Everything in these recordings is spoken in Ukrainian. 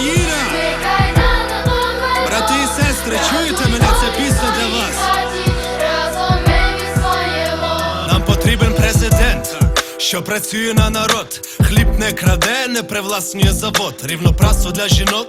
Україна! Брати і сестри, чуєте мене? Це пісня для вас. Нам потрібен президент, що працює на народ. Хліб не краде, не привласнює завод. Рівно прасу для жінок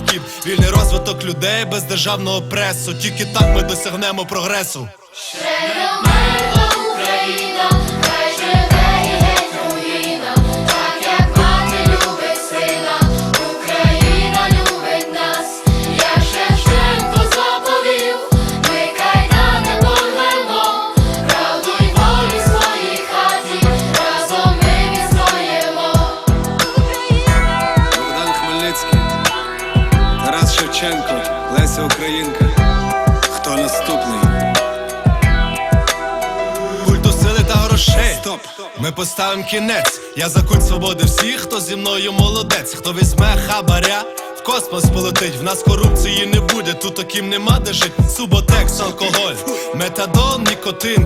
Вільний розвиток людей без державного пресу. Тільки так ми досягнемо прогресу. Україна, Шевченко, Леся Українка. Хто наступний? Культу сили та грошей. Стоп! Ми поставимо кінець. Я за культ свободи всіх, хто зі мною молодець, хто візьме хабаря. В космос полетить, в нас корупції не буде, тут таким нема де жить Суботекс, алкоголь, метадон, нікотин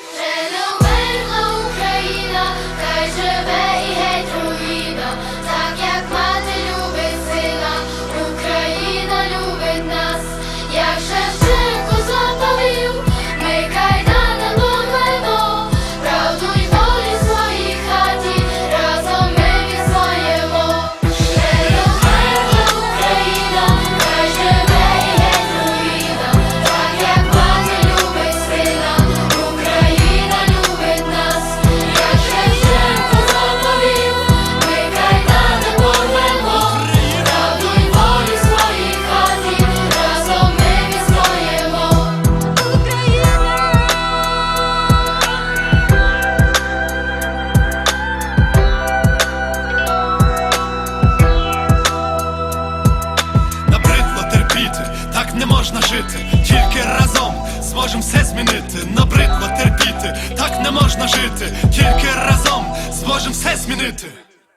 змінити. Набридло терпіти, так не можна жити. Тільки разом зможемо все змінити.